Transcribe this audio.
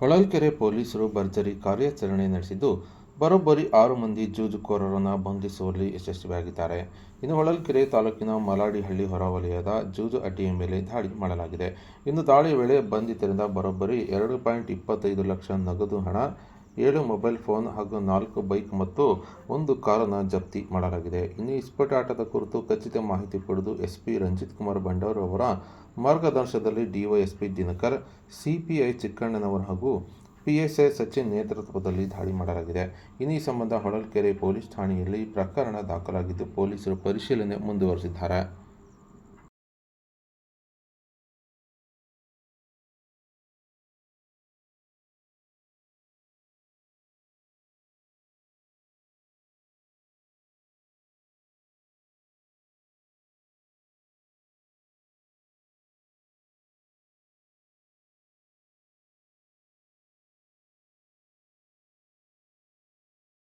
ಹೊಳಲ್ಕೆರೆ ಪೊಲೀಸರು ಭರ್ಜರಿ ಕಾರ್ಯಾಚರಣೆ ನಡೆಸಿದ್ದು, ಬರೋಬ್ಬರಿ ಆರು ಮಂದಿ ಜೂಜುಕೋರರನ್ನು ಬಂಧಿಸುವಲ್ಲಿ ಯಶಸ್ವಿಯಾಗಿದ್ದಾರೆ. ಇನ್ನು ಹೊಳಲ್ಕೆರೆ ತಾಲೂಕಿನ ಮಲಾಡಿಹಳ್ಳಿ ಹೊರವಲಯದ ಜೂಜು ಅಡ್ಡಿಯ ಮೇಲೆ ದಾಳಿ ಮಾಡಲಾಗಿದೆ. ಇನ್ನು ದಾಳಿಯ ವೇಳೆ ಬಂಧಿತರಿಂದ ಬರೋಬ್ಬರಿ ಎರಡು ಪಾಯಿಂಟ್ ಇಪ್ಪತ್ತೈದು ಲಕ್ಷ ನಗದು ಹಣ, ಏಳು ಮೊಬೈಲ್ ಫೋನ್ ಹಾಗೂ ನಾಲ್ಕು ಬೈಕ್ ಮತ್ತು ಒಂದು ಕಾರನ್ನು ಜಪ್ತಿ ಮಾಡಲಾಗಿದೆ. ಇನ್ನು ಈ ಸ್ಫೋಟಾಟದ ಕುರಿತು ಖಚಿತ ಮಾಹಿತಿ ಪಡೆದು ಎಸ್ಪಿ ರಂಜಿತ್ ಕುಮಾರ್ ಬಂಡವರ್ ಅವರ ಮಾರ್ಗದರ್ಶನದಲ್ಲಿ ಡಿವೈಎಸ್ಪಿ ದಿನಕರ್, ಸಿಪಿಐ ಚಿಕ್ಕಣ್ಣನವರ್ ಹಾಗೂ ಪಿಎಸ್ಐ ಸಚಿನ್ ನೇತೃತ್ವದಲ್ಲಿ ದಾಳಿ ಮಾಡಲಾಗಿದೆ. ಇನ್ನು ಸಂಬಂಧ ಹೊಳಲ್ಕೆರೆ ಪೊಲೀಸ್ ಠಾಣೆಯಲ್ಲಿ ಪ್ರಕರಣ ದಾಖಲಾಗಿದ್ದು, ಪೊಲೀಸರು ಪರಿಶೀಲನೆ ಮುಂದುವರೆಸಿದ್ದಾರೆ.